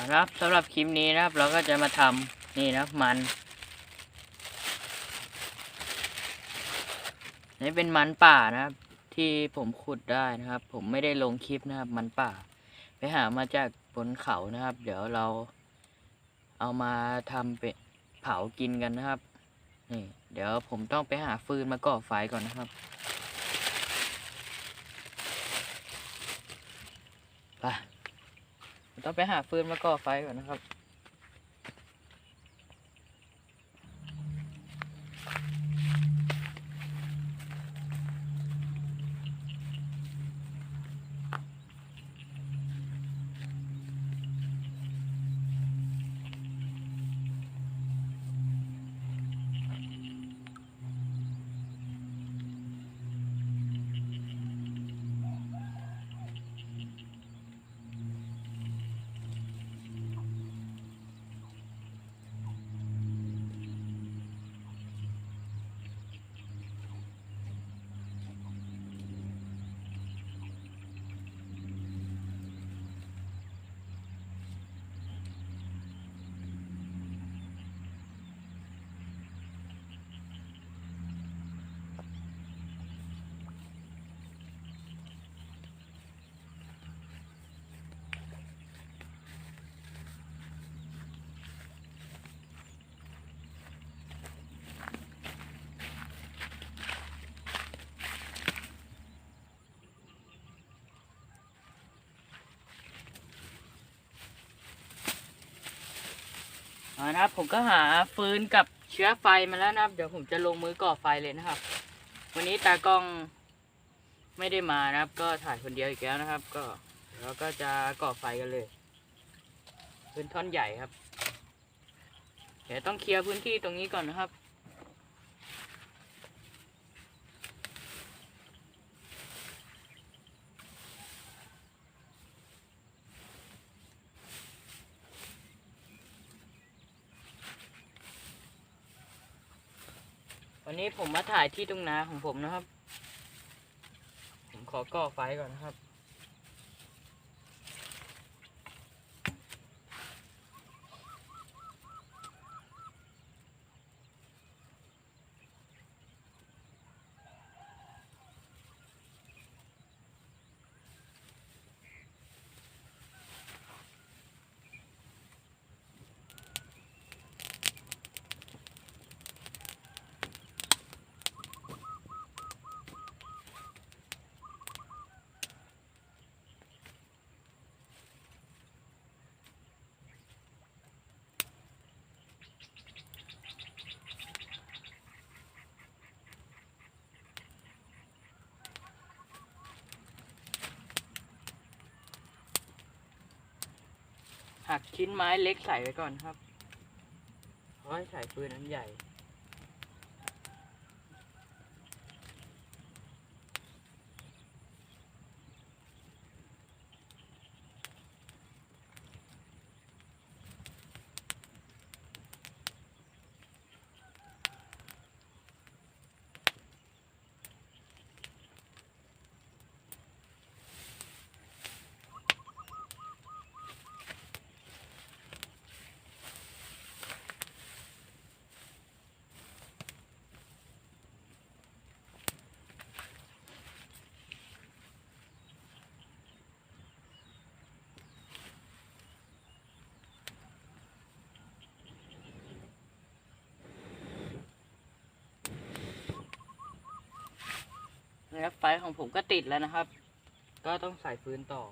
นะครับสำหรับคลิปนี้นะครับ เราก็จะมาทำนี่นะมันนี่เป็นมันป่านะครับ ที่ผมขุดได้นะครับ ผมไม่ได้ลงคลิปนะครับ มันป่า ไปหามาจากบนเขานะครับ เดี๋ยวเราเอามาทำเป็นเผากินกันนะครับนี่เดี๋ยวผมต้องไปหาฟืนมาก่อไฟก่อนนะครับไป ต้องไปหาฟืนมาก่อไฟก่อนนะครับ เอานะครับผมก็หาฟืนกับเชื้อไฟมาแล้วนะครับ เดี๋ยวผมจะลงมือก่อไฟเลยนะครับ วันนี้ตากล้องไม่ได้มานะครับ ก็ถ่ายคนเดียวอีกแล้วนะครับ ก็เราก็จะก่อไฟกันเลยพื้นท่อนใหญ่ครับ เดี๋ยวต้องเคลียร์พื้นที่ตรงนี้ก่อนนะครับ วันนี้ผมมาถ่ายที่ตรงนาของผมนะครับ ผมขอก่อไฟก่อนนะครับ หักชิ้นไม้เล็กใส่ไว้ก่อนครับเพราะให้ใส่ปืนนั้นใหญ่ นะครับไฟของผมก็ติดแล้วนะครับ ก็ต้องใส่ฟืนต่อ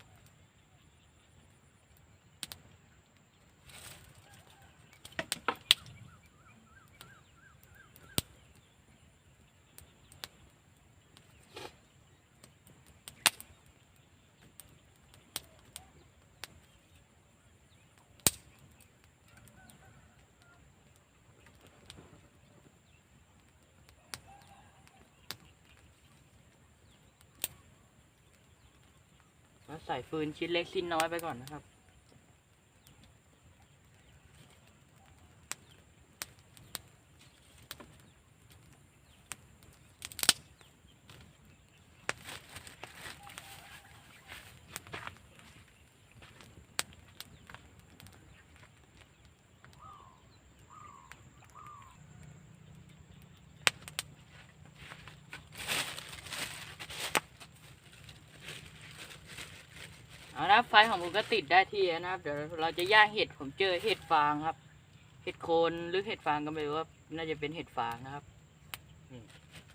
ใส่ฟืนชิ้นเล็กชิ้นน้อยไปก่อนนะครับ ละไฟของผมก็ติดได้ที่นะครับ เดี๋ยวเราจะย่างเห็ดผมเจอเห็ดฟางครับ เห็ดโคนหรือเห็ดฟางก็ไม่รู้ว่าน่าจะเป็นเห็ดฟางนะครับ นี่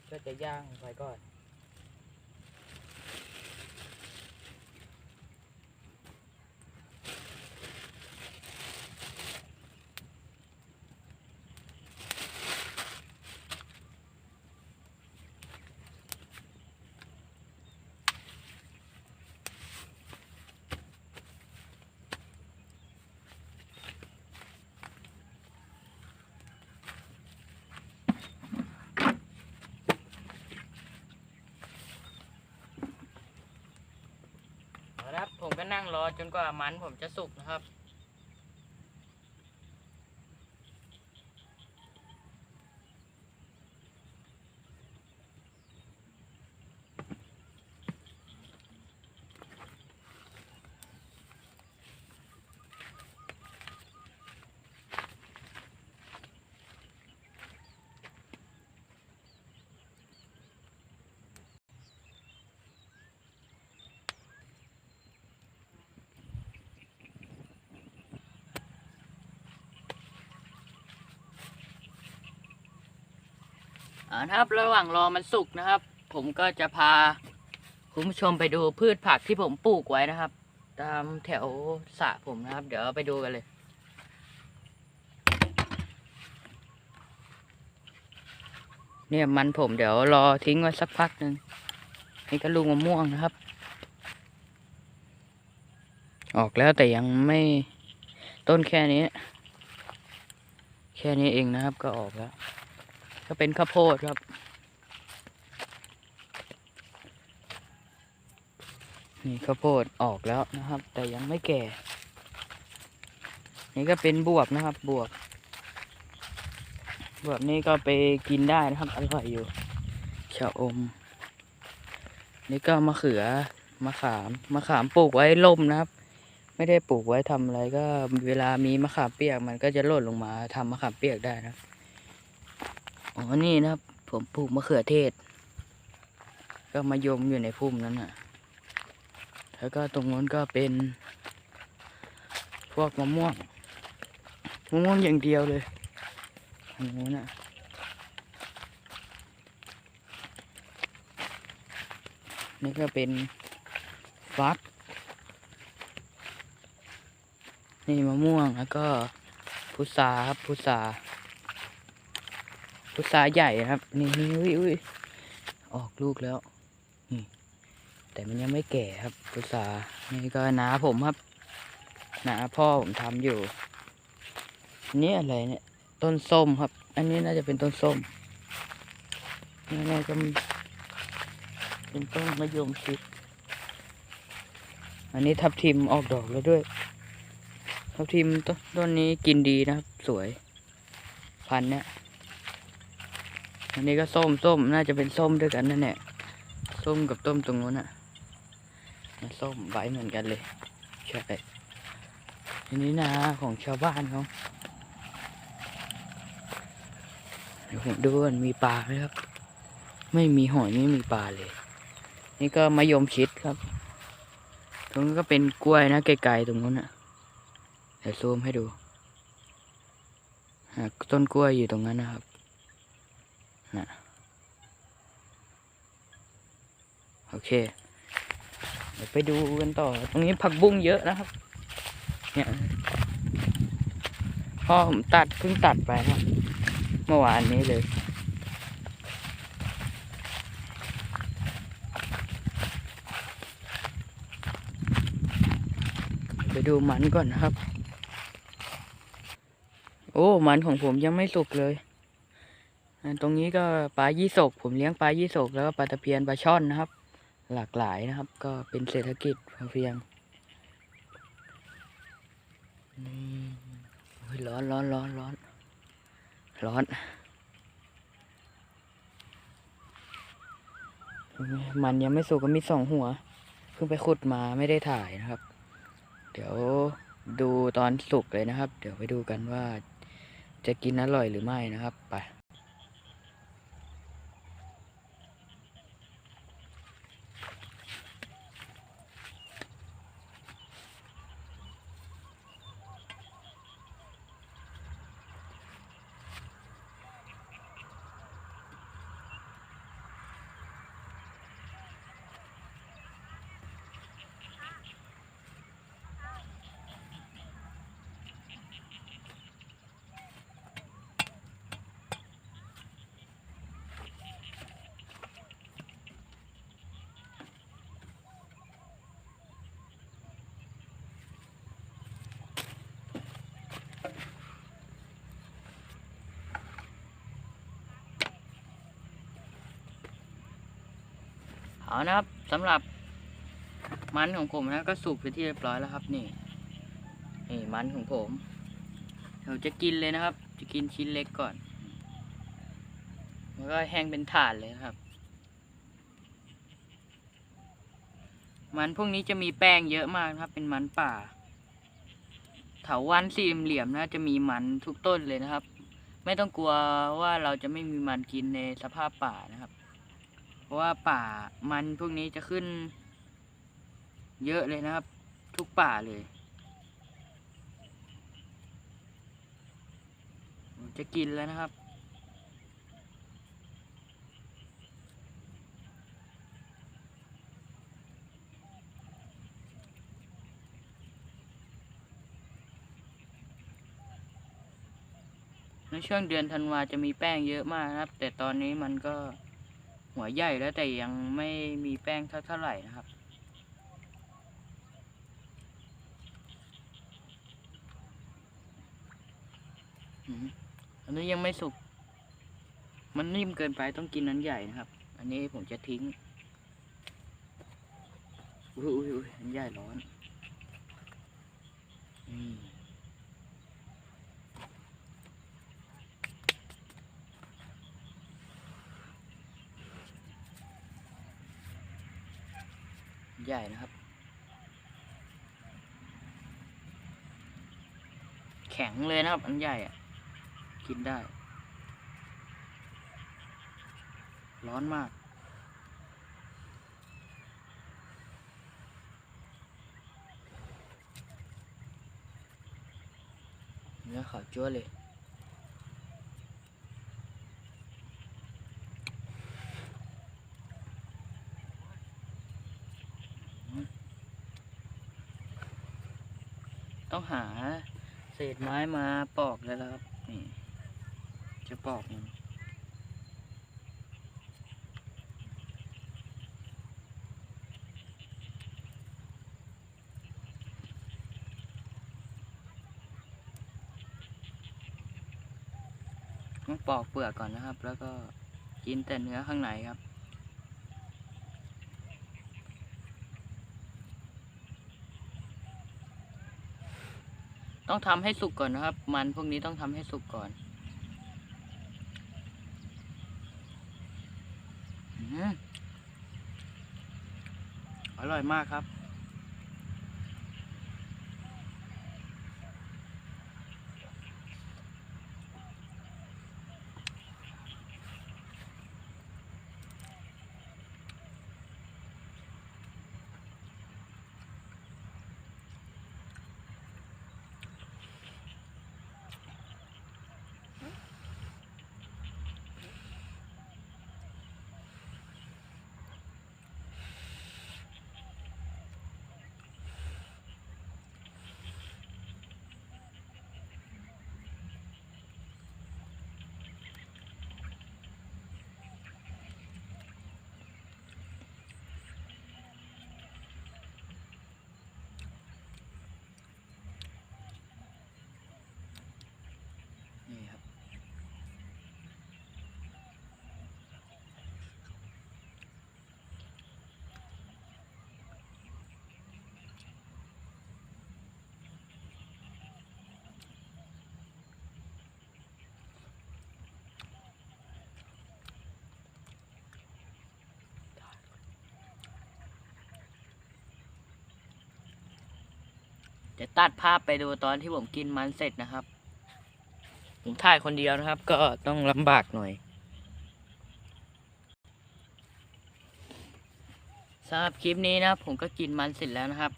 ก็จะย่างไฟก่อน ก็นั่งรอจนกว่ามันผมจะสุกนะครับ อ่านะครับระหว่างรอมันสุกนะครับ ผมก็จะพาคุณผู้ชมไปดูพืชผักที่ผมปลูกไว้นะครับ ตามแถวสระผมนะครับ เดี๋ยวไปดูกันเลยเนี่ยมันผมเดี๋ยวรอทิ้งไว้สักพักหนึ่งนี่ก็ลูกมะม่วงนะครับ ออกแล้วแต่ยังไม่ต้นแค่นี้ แค่นี้เองนะครับก็ออกแล้ว ก็เป็นข้าวโพดครับ นี่ข้าวโพดออกแล้วนะครับ แต่ยังไม่แก่ นี่ก็เป็นบวบนะครับ บวบบวบนี่ก็ไปกินได้นะครับ อร่อยอยู่ชะอม นี่ก็มะเขือมะขามมะขามปลูกไว้ล่มนะครับ ไม่ได้ปลูกไว้ทำอะไรก็เวลามีมะขามเปียกมันก็จะหล่นลงมาทำมะขามเปียกได้นะครับ อ๋อนี่นะครับ ผมปลูกมะเขือเทศ ก็มายมอยู่ในพุ่มนั้นน่ะ แล้วก็ตรงนู้นก็เป็น พวกมะม่วงมะม่วงอย่างเดียวเลยตรงนู้นน่ะนี่ก็เป็นฟัก นี่มะม่วงแล้วก็พุทราครับพุทรา พุทราใหญ่ครับ นี่นี่อุ้ยอุ้ยออกลูกแล้วนี่แต่มันยังไม่แก่ครับพุทรานี่ก็นาผมครับนาพ่อผมทำอยู่นี่อะไรเนี่ย ต้นส้มครับ อันนี้น่าจะเป็นต้นส้มนี่น่าจะเป็นต้นมะยมชิดอันนี้ทับทิมออกดอกแล้วด้วย ทับทิมต้นนี้กินดีนะครับ สวย พันเนี้ย อันนี้ก็ส้มส้มน่าจะเป็นส้มด้วยกันนั่นแหละส้มกับต้มตรงนู้นอะส้มใบเหมือนกันเลยใช่อันนี้นาของชาวบ้านเขาเดี๋ยวผมดูมันมีปลาไหมครับ ไม่มีหอยไม่มีปลาเลย นี่ก็มะยมชิดครับ ตรงนี้นก็เป็นกล้วยนะไกลๆตรงนู้นอะเดี๋ยวซูมให้ดูต้นกล้วยอยู่ตรงนั้นนะครับ นะโอเค เดี๋ยวไปดูกันต่อ ตรงนี้ผักบุ้งเยอะนะครับ เนี่ยพ่อผมตัดเพิ่งตัดไปนะครับเมื่อวานนี้เลยไปดูมันก่อนนะครับ โอ้ มันของผมยังไม่สุกเลย ตรงนี้ก็ปลายี่สกผมเลี้ยงปลายี่สกแล้วก็ปลาตะเพียนปลาช่อนนะครับ หลากหลายนะครับ ก็เป็นเศรษฐกิจพอเพียงร้อนร้อนร้อนร้อนร้อนมันยังไม่สุกก็มีสองหัว เพิ่งไปขุดมาไม่ได้ถ่ายนะครับ เดี๋ยวดูตอนสุกเลยนะครับ เดี๋ยวไปดูกันว่าจะกินอร่อยหรือไม่นะครับ ไป เอานะครับสำหรับมันของผมนะก็สุกไปที่เรียบร้อยแล้วครับ นี่นี่มันของผมเราจะกินเลยนะครับ จะกินชิ้นเล็กก่อนแล้วก็แห้งเป็นถาดเลยครับ มันพวกนี้จะมีแป้งเยอะมากนะครับ เป็นมันป่า เถาวันสี่เหลี่ยมนะจะมีมันทุกต้นเลยนะครับ ไม่ต้องกลัวว่าเราจะไม่มีมันกินในสภาพป่านะครับ ราะว่าป่ามันพวกนี้จะขึ้น เยอะเลยนะครับ ทุกป่าเลย จะกินแล้วนะครับในช่วงเดือนธันวาจะมีแป้งเยอะมากนะครับ แต่ตอนนี้มันก็ หัวใหญ่แล้วแต่ยังไม่มีแป้งเท่าเท่าไหร่นะครับ อันนี้ยังไม่สุก มันนิ่มเกินไปต้องกินนั้นใหญ่นะครับ อันนี้ผมจะทิ้ง อุ้ยอุ้ยอุ้ยอันใหญ่ร้อน อืม ใหญ่นะครับ แข็งเลยนะครับ อันใหญ่อะกินได้ ร้อนมาก เนื้อขาวจั่วเลย ต้องหาเศษไม้มาปอกแล้วล่ะครับนี่จะปอกมันต้องปอกเปลือกก่อนนะครับ แล้วก็กินแต่เนื้อข้างในครับ ต้องทำให้สุกก่อนนะครับ มันพวกนี้ต้องทำให้สุกก่อนอืมอร่อยมากครับ จะตัดภาพไปดูตอนที่ผมกินมันเสร็จนะครับ ผมถ่ายคนเดียวนะครับ ก็ต้องลำบากหน่อยสำหรับคลิปนี้นะครับ ผมก็กินมันเสร็จแล้วนะครับ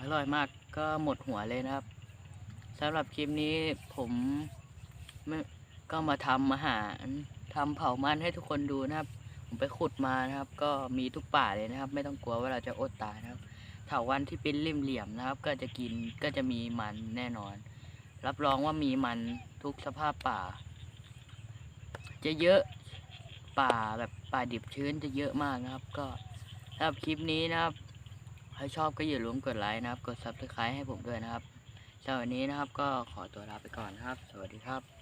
อร่อยมากก็หมดหัวเลยนะครับสำหรับคลิปนี้ผมม่ก็มาทำอาหารทำเผามันให้ทุกคนดูนะครับ ผมไปขุดมานะครับ ก็มีทุกป่าเลยนะครับ ไม่ต้องกลัวว่าเราจะอดตายนะครับ เถาวันที่เป็นริมเหลี่ยมนะครับ ก็จะกินก็จะมีมันแน่นอน รับรองว่ามีมันทุกสภาพป่า จะเยอะป่าแบบป่าดิบชื้นจะเยอะมากนะครับ ก็สำหรับคลิปนี้นะครับถ้าชอบก็อย่าลืมกดไลค์นะครับ กด subscribe ให้ผมด้วยนะครับสำหรับวันนี้นะครับก็ขอตัวลาไปก่อนนะครับ สวัสดีครับ